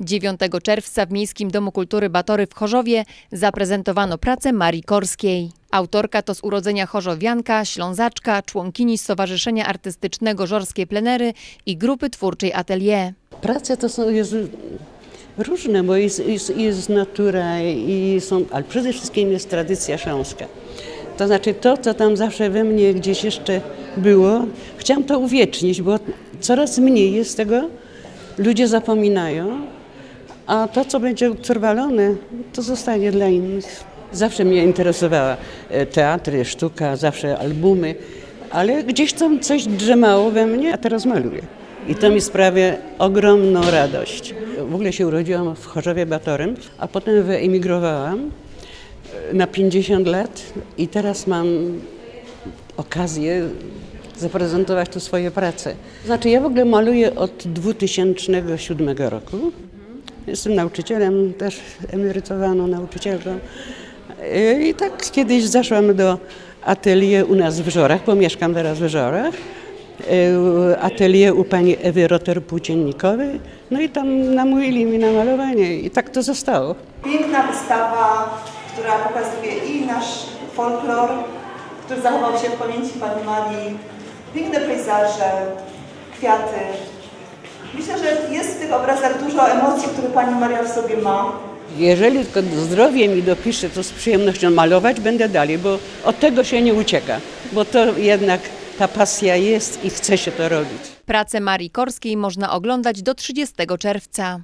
9 czerwca w Miejskim Domu Kultury Batory w Chorzowie zaprezentowano pracę Marii Korskiej. Autorka to z urodzenia chorzowianka, ślązaczka, członkini Stowarzyszenia Artystycznego Żorskie Plenery i grupy twórczej Atelier. Prace to są jest różne, bo jest, jest, jest natura i są, ale przede wszystkim jest tradycja śląska. To znaczy to, co tam zawsze we mnie gdzieś jeszcze było, chciałam to uwiecznić, bo coraz mniej jest tego, ludzie zapominają, a to, co będzie utrwalone, to zostanie dla innych. Zawsze mnie interesowała e, teatry, sztuka, zawsze albumy, ale gdzieś tam coś drzemało we mnie, a teraz maluję. I to mi sprawia ogromną radość. W ogóle się urodziłam w Chorzowie Batorym, a potem wyemigrowałam e, na 50 lat i teraz mam okazję zaprezentować tu swoje prace. Znaczy ja w ogóle maluję od 2007 roku. Jestem nauczycielem, też emerytowaną nauczycielką. E, I tak kiedyś zaszłam do atelier u nas w Żorach, bo mieszkam teraz w Żorach. E, Atelier u pani Ewy Roter-Płóciennikowej. No i tam namówili mi na malowanie i tak to zostało. Piękna wystawa, która pokazuje i nasz folklor, który zachował się w pamięci Pani piękne pejzaże, kwiaty. Myślę, że jest w tych obrazach dużo emocji, które Pani Maria w sobie ma. Jeżeli tylko zdrowie mi dopisze, to z przyjemnością malować będę dalej, bo od tego się nie ucieka, bo to jednak ta pasja jest i chce się to robić. Pracę Marii Korskiej można oglądać do 30 czerwca.